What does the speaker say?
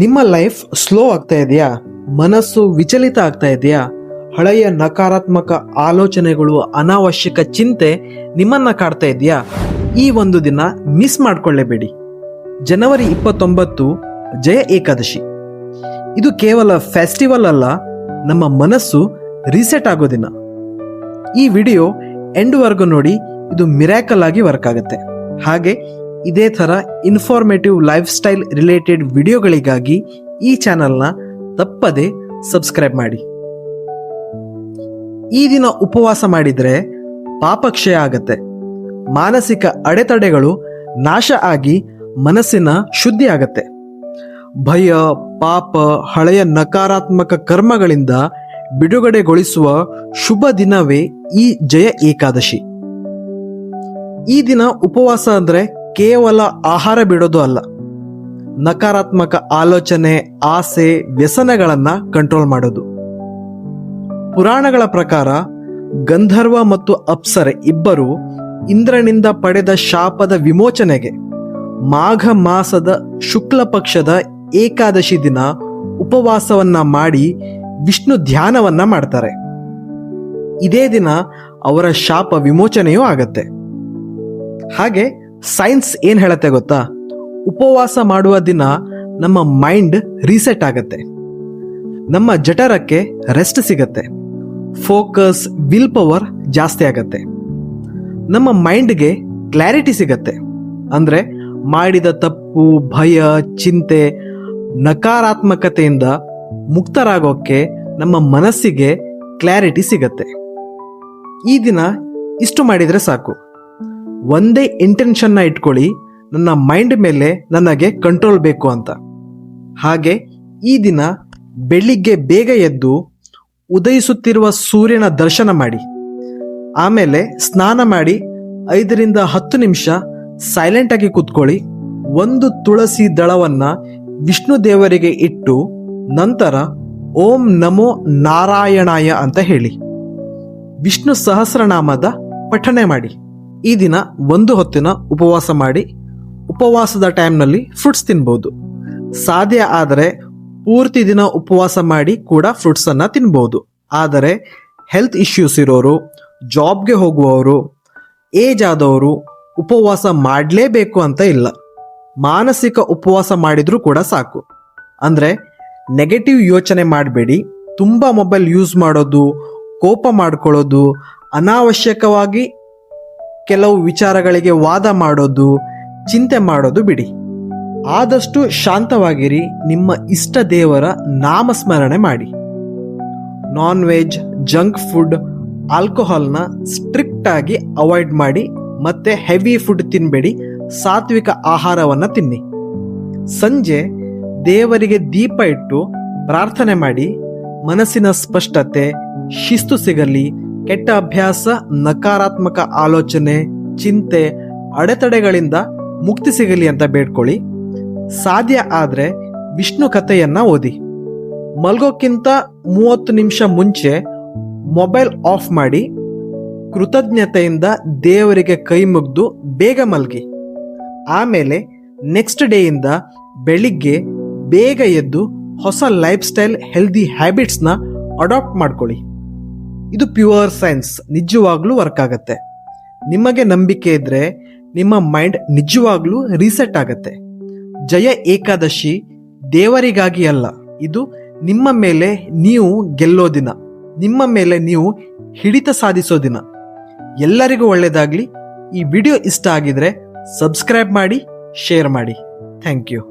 ನಿಮ್ಮ life slow ಆಗ್ತಾ ಇದೆಯಾ? ಮನಸ್ಸು ವಿಚಲಿತ ಆಗ್ತಾ ಇದೆಯಾ? ಹಳೆಯ ನಕಾರಾತ್ಮಕ ಆಲೋಚನೆಗಳು, ಅನಾವಶ್ಯಕ ಚಿಂತೆ ನಿಮ್ಮನ್ನ ಕಾಡ್ತಾ ಇದೆಯಾ? ಈ ಒಂದು ದಿನ ಮಿಸ್ ಮಾಡ್ಕೊಳ್ಳೇಬೇಡಿ. ಜನವರಿ ಇಪ್ಪತ್ತೊಂಬತ್ತು, ಜಯ ಏಕಾದಶಿ. ಇದು ಕೇವಲ ಫೆಸ್ಟಿವಲ್ ಅಲ್ಲ, ನಮ್ಮ ಮನಸ್ಸು ರೀಸೆಟ್ ಆಗೋ ದಿನ. ಈ ವಿಡಿಯೋ ಎಂಡ್ವರೆಗೂ ನೋಡಿ, ಇದು ಮಿರಾಕಲ್ ಆಗಿ ವರ್ಕ್ ಆಗುತ್ತೆ. ಹಾಗೆ ಇದೇ ಥರ ಇನ್ಫಾರ್ಮೇಟಿವ್ ಲೈಫ್ ಸ್ಟೈಲ್ ರಿಲೇಟೆಡ್ ವಿಡಿಯೋಗಳಿಗಾಗಿ ಈ ಚಾನಲ್ನ ತಪ್ಪದೆ ಸಬ್ಸ್ಕ್ರೈಬ್ ಮಾಡಿ. ಈ ದಿನ ಉಪವಾಸ ಮಾಡಿದರೆ ಪಾಪಕ್ಷಯ ಆಗತ್ತೆ. ಮಾನಸಿಕ ಅಡೆತಡೆಗಳು ನಾಶ ಆಗಿ ಮನಸ್ಸಿನ ಶುದ್ಧಿ ಆಗತ್ತೆ. ಭಯ, ಪಾಪ, ಹಳೆಯ ನಕಾರಾತ್ಮಕ ಕರ್ಮಗಳಿಂದ ಬಿಡುಗಡೆಗೊಳಿಸುವ ಶುಭ ದಿನವೇ ಈ ಜಯ ಏಕಾದಶಿ. ಈ ದಿನ ಉಪವಾಸ ಅಂದ್ರೆ ಕೇವಲ ಆಹಾರ ಬಿಡೋದು ಅಲ್ಲ. ನಕಾರಾತ್ಮಕ ಆಲೋಚನೆ, ಆಸೆ, ವ್ಯಸನಗಳನ್ನು ಕಂಟ್ರೋಲ್ ಮಾಡೋದು. ಪುರಾಣಗಳ ಪ್ರಕಾರ ಗಂಧರ್ವ ಮತ್ತು ಅಪ್ಸರೆ ಇಬ್ಬರು ಇಂದ್ರನಿಂದ ಪಡೆದ ಶಾಪದ ವಿಮೋಚನೆಗೆ ಮಾಘ ಮಾಸದ ಶುಕ್ಲ ಪಕ್ಷದ ಏಕಾದಶಿ ದಿನ ಉಪವಾಸವನ್ನ ಮಾಡಿ ವಿಷ್ಣು ಧ್ಯಾನವನ್ನ ಮಾಡ್ತಾರೆ. ಇದೇ ದಿನ ಅವರ ಶಾಪ ವಿಮೋಚನೆಯೂ ಆಗತ್ತೆ. ಹಾಗೆ ಸೈನ್ಸ್ ಏನ್ ಹೇಳತ್ತೆ ಗೊತ್ತಾ? ಉಪವಾಸ ಮಾಡುವ ದಿನ ನಮ್ಮ ಮೈಂಡ್ ರೀಸೆಟ್ ಆಗತ್ತೆ. ನಮ್ಮ ಜಠರಕ್ಕೆ ರೆಸ್ಟ್ ಸಿಗತ್ತೆ. ಫೋಕಸ್, ವಿಲ್ ಪವರ್ ಜಾಸ್ತಿ ಆಗತ್ತೆ. ನಮ್ಮ ಮೈಂಡ್ಗೆ ಕ್ಲಾರಿಟಿ ಸಿಗತ್ತೆ. ಅಂದ್ರೆ ಮಾಡಿದ ತಪ್ಪು, ಭಯ, ಚಿಂತೆ ನಕಾರಾತ್ಮಕತೆಯಿಂದ ಮುಕ್ತರಾಗೋಕ್ಕೆ ನಮ್ಮ ಮನಸ್ಸಿಗೆ ಕ್ಲಾರಿಟಿ ಸಿಗತ್ತೆ. ಈ ದಿನ ಇಷ್ಟು ಮಾಡಿದ್ರೆ ಸಾಕು. ಒಂದೇ ಇಂಟೆನ್ಷನ್ನ ಇಟ್ಕೊಳ್ಳಿ, ನನ್ನ ಮೈಂಡ್ ಮೇಲೆ ನನಗೆ ಕಂಟ್ರೋಲ್ ಬೇಕು ಅಂತ. ಹಾಗೆ ಈ ದಿನ ಬೆಳಿಗ್ಗೆ ಬೇಗ ಎದ್ದು ಉದಯಿಸುತ್ತಿರುವ ಸೂರ್ಯನ ದರ್ಶನ ಮಾಡಿ. ಆಮೇಲೆ ಸ್ನಾನ ಮಾಡಿ ಐದರಿಂದ ಹತ್ತು ನಿಮಿಷ ಸೈಲೆಂಟ್ ಆಗಿ ಕೂತ್ಕೊಳ್ಳಿ. ಒಂದು ತುಳಸಿ ದಳವನ್ನ ವಿಷ್ಣು ದೇವರಿಗೆ ಇಟ್ಟು ನಂತರ ಓಂ ನಮೋ ನಾರಾಯಣಾಯ ಅಂತ ಹೇಳಿ. ವಿಷ್ಣು ಸಹಸ್ರನಾಮದ ಪಠನೆ ಮಾಡಿ. ಈ ದಿನ ಒಂದು ಹೊತ್ತಿನ ಉಪವಾಸ ಮಾಡಿ ಉಪವಾಸದ ಟೈಮ್ನಲ್ಲಿ ಫ್ರೂಟ್ಸ್ ತಿನ್ಬೋದು. ಸಾಧ್ಯ ಆದರೆ ಪೂರ್ತಿ ದಿನ ಉಪವಾಸ ಮಾಡಿ ಕೂಡ ಫ್ರೂಟ್ಸನ್ನು ತಿನ್ಬೋದು. ಆದರೆ ಹೆಲ್ತ್ ಇಶ್ಯೂಸ್ ಇರೋರು ಜಾಬ್ಗೆ ಹೋಗುವವರು ಏಜ್ ಆದವರು ಉಪವಾಸ ಮಾಡಲೇಬೇಕು ಅಂತ ಇಲ್ಲ. ಮಾನಸಿಕ ಉಪವಾಸ ಮಾಡಿದರೂ ಕೂಡ ಸಾಕು. ಅಂದರೆ ನೆಗೆಟಿವ್ ಯೋಚನೆ ಮಾಡಬೇಡಿ, ತುಂಬ ಮೊಬೈಲ್ ಯೂಸ್ ಮಾಡೋದು, ಕೋಪ ಮಾಡ್ಕೊಳ್ಳೋದು, ಅನಾವಶ್ಯಕವಾಗಿ ಕೆಲವು ವಿಚಾರಗಳಿಗೆ ವಾದ ಮಾಡೋದು, ಚಿಂತೆ ಮಾಡೋದು ಬಿಡಿ. ಆದಷ್ಟು ಶಾಂತವಾಗಿರಿ, ನಿಮ್ಮ ಇಷ್ಟ ದೇವರ ನಾಮಸ್ಮರಣೆ ಮಾಡಿ. ನಾನ್ ವೆಜ್ ಜಂಕ್ ಫುಡ್, ಆಲ್ಕೋಹಾಲ್ನ ಸ್ಟ್ರಿಕ್ಟ್ ಆಗಿ ಅವಾಯ್ಡ್ ಮಾಡಿ, ಮತ್ತೆ ಹೆವಿ ಫುಡ್ ತಿನ್ನಬೇಡಿ ಸಾತ್ವಿಕ ಆಹಾರವನ್ನು ತಿನ್ನಿ. ಸಂಜೆ, ದೇವರಿಗೆ ದೀಪ ಇಟ್ಟು ಪ್ರಾರ್ಥನೆ ಮಾಡಿ, ಮನಸ್ಸಿನ ಸ್ಪಷ್ಟತೆ, ಶಿಸ್ತು ಸಿಗಲಿ ಕೆಟ್ಟ ಅಭ್ಯಾಸ, ನಕಾರಾತ್ಮಕ ಆಲೋಚನೆ, ಚಿಂತೆ, ಅಡೆತಡೆಗಳಿಂದ ಮುಕ್ತಿ ಸಿಗಲಿ ಅಂತ ಬೇಡ್ಕೊಳ್ಳಿ. ಸಾಧ್ಯ ಆದರೆ ವಿಷ್ಣು ಕಥೆಯನ್ನ ಓದಿ. ಮಲ್ಗೋಕ್ಕಿಂತ ಮೂವತ್ತು ನಿಮಿಷ ಮುಂಚೆ ಮೊಬೈಲ್ ಆಫ್ ಮಾಡಿ, ಕೃತಜ್ಞತೆಯಿಂದ ದೇವರಿಗೆ ಕೈ ಮುಗ್ದು ಬೇಗ ಮಲ್ಗಿ. ಆಮೇಲೆ ನೆಕ್ಸ್ಟ್ ಡೇಯಿಂದ ಬೆಳಿಗ್ಗೆ ಬೇಗ ಎದ್ದು ಹೊಸ ಲೈಫ್ ಸ್ಟೈಲ್ ಹೆಲ್ದಿ ಹ್ಯಾಬಿಟ್ಸ್ನ ಅಡಾಪ್ಟ್ ಮಾಡ್ಕೊಳ್ಳಿ. ಇದು ಪ್ಯೂರ್ ಸೈನ್ಸ್, ನಿಜವಾಗ್ಲೂ ವರ್ಕ್ ಆಗುತ್ತೆ. ನಿಮಗೆ ನಂಬಿಕೆ ಇದ್ರೆ ನಿಮ್ಮ ಮೈಂಡ್ ನಿಜವಾಗ್ಲೂ ರೀಸೆಟ್ ಆಗುತ್ತೆ. ಜಯ ಏಕಾದಶಿ ದೇವರಿಗಾಗಿ ಅಲ್ಲ, ಇದು ನಿಮ್ಮ ಮೇಲೆ ನೀವು ಗೆಲ್ಲೋ ದಿನ, ನಿಮ್ಮ ಮೇಲೆ ನೀವು ಹಿಡಿತ ಸಾಧಿಸೋ ದಿನ. ಎಲ್ಲರಿಗೂ ಒಳ್ಳೆಯದಾಗ್ಲಿ ಈ ವಿಡಿಯೋ ಇಷ್ಟ ಆಗಿದ್ರೆ ಸಬ್ಸ್ಕ್ರೈಬ್ ಮಾಡಿ, ಶೇರ್ ಮಾಡಿ. Thank you.